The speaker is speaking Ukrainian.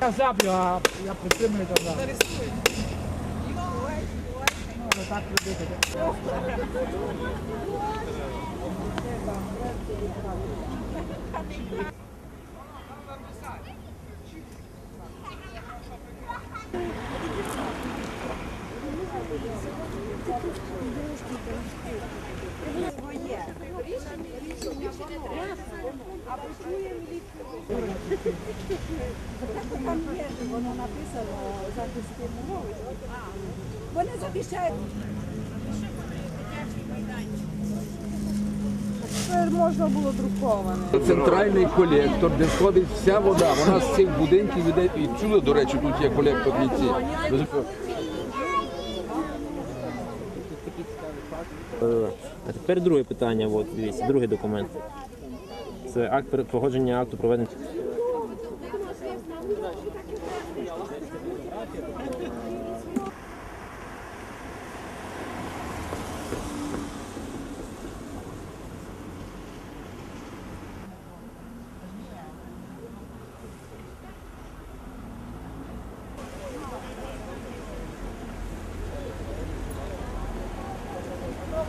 Я заплю, а я притримую то за. Ну, так робити. Воно написано захисти мови. Вони захищають. Це можна було друковане. Центральний колектор, де входить вся вода. Вона з цих будинків іде і чули, до речі, тут є колекторні ці. А тепер друге питання, от, дивіться, другий документ. Це акт погодження акту проведення.